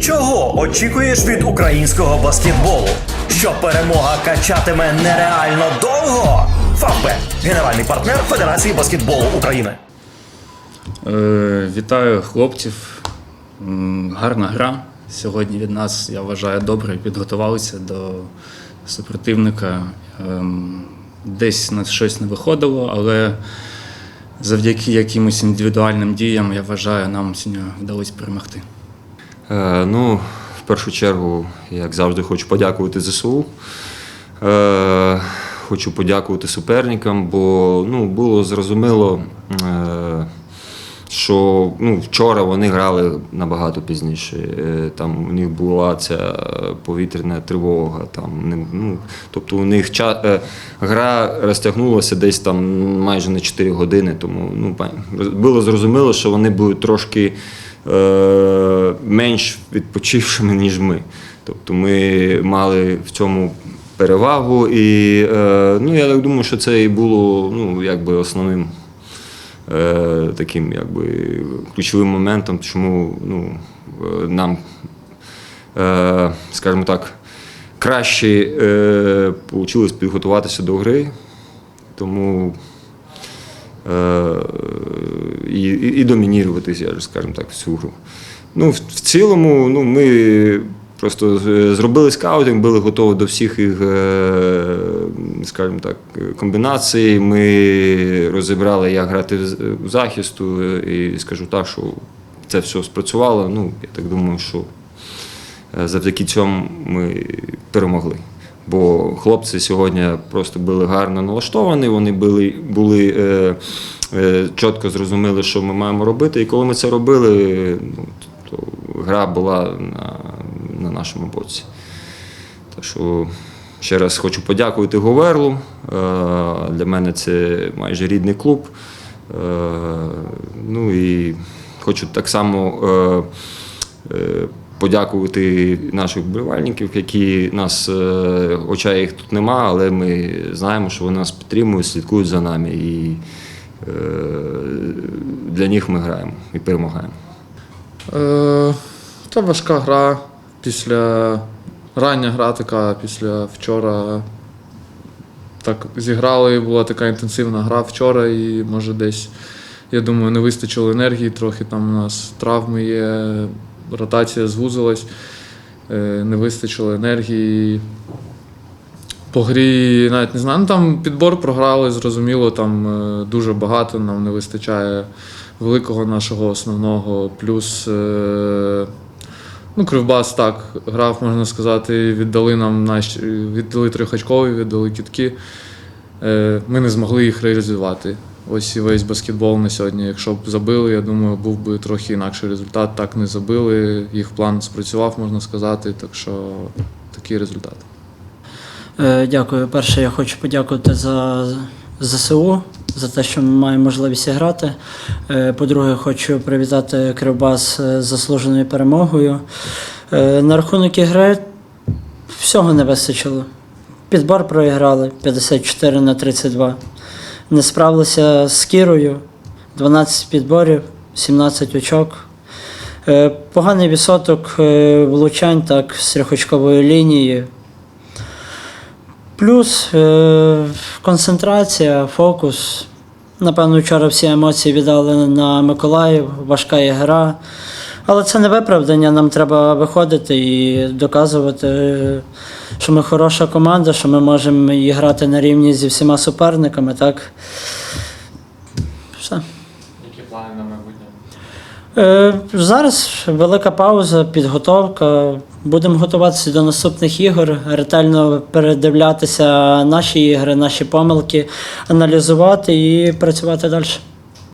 Чого очікуєш від українського баскетболу? Що перемога качатиме нереально довго? Фавбет – генеральний партнер Федерації баскетболу України. Е, Вітаю хлопців. Гарна гра. Сьогодні від нас, я вважаю, добре підготувалися до супротивника. Ем, Десь на щось не виходило, але завдяки якимось індивідуальним діям, я вважаю, нам сьогодні вдалося перемогти. Е, ну, в першу чергу, як завжди, хочу подякувати ЗСУ. Е, хочу подякувати суперникам, бо ну, було зрозуміло, е, що ну, вчора вони грали набагато пізніше. Там у них була ця повітряна тривога. Там, ну, тобто у них ча- гра розтягнулася десь там майже на 4 години, тому ну, було зрозуміло, що вони будуть трошки менш відпочившими, ніж ми. Тобто ми мали в цьому перевагу, і е, ну, я так думаю, що це і було ну, якби основним е, таким якби, ключовим моментом, чому ну, е, нам, е, скажімо так, краще е, вийшло підготуватися до гри. Тому е, і, і, і домінірувати, я ж скажімо так, всю гру. Ну, в, цілому, ну, ми просто зробили скаутинг, були готові до всіх їх, е, скажімо так, комбінацій. Ми розібрали, як грати в захисту, е, і скажу так, що це все спрацювало. Ну, я так думаю, що е, завдяки цьому ми перемогли. Бо хлопці сьогодні просто були гарно налаштовані, вони були, були е, е, чітко зрозуміли, що ми маємо робити. І коли ми це робили, ну, то гра була на, на нашому боці. Так що ще раз хочу подякувати Говерлу. Е, Для мене це майже рідний клуб. Е, Ну і хочу так само е, е, подякувати наших вболівальників, які нас, е, хоча їх тут нема, але ми знаємо, що вони нас підтримують, слідкують за нами. І е, для них ми граємо і перемагаємо. Е, Та важка гра після рання гра така після вчора. Так зіграли, була така інтенсивна гра вчора, і може десь, я думаю, не вистачило енергії, трохи там у нас травми є, ротація звузилась, е, не вистачило енергії. По грі навіть не знаю. Ну там підбор програли, зрозуміло, там е, дуже багато, нам не вистачає великого нашого основного. Плюс е, ну, Кривбас так грав, можна сказати, віддали нам наші, віддали трьохачкові, віддали кітки. Ми не змогли їх реалізувати. Ось і весь баскетбол на сьогодні. Якщо б забили, я думаю, був би трохи інакший результат. Так не забили. Їх план спрацював, можна сказати. Так що такий результат. Е, Дякую. Перше, я хочу подякувати за ЗСУ, за те, що ми маємо можливість грати. Е, По-друге, хочу привітати Кривбас з заслуженою перемогою. Е, На рахунок ігри всього не вистачило. Підбор проіграли 54 на 32. Не справилися з Кірою, 12 підборів, 17 очок. Е, Поганий відсоток е, влучань так, з лінії. Плюс е, концентрація, фокус. Напевно, вчора всі емоції віддали на Миколаїв, важка гра. Але це не виправдання, нам треба виходити і доказувати, що ми хороша команда, що ми можемо і грати на рівні зі всіма суперниками. Так? Все. Які плани на майбутнє? Е, Зараз велика пауза, підготовка. Будемо готуватися до наступних ігор, ретельно передивлятися наші ігри, наші помилки, аналізувати і працювати далі.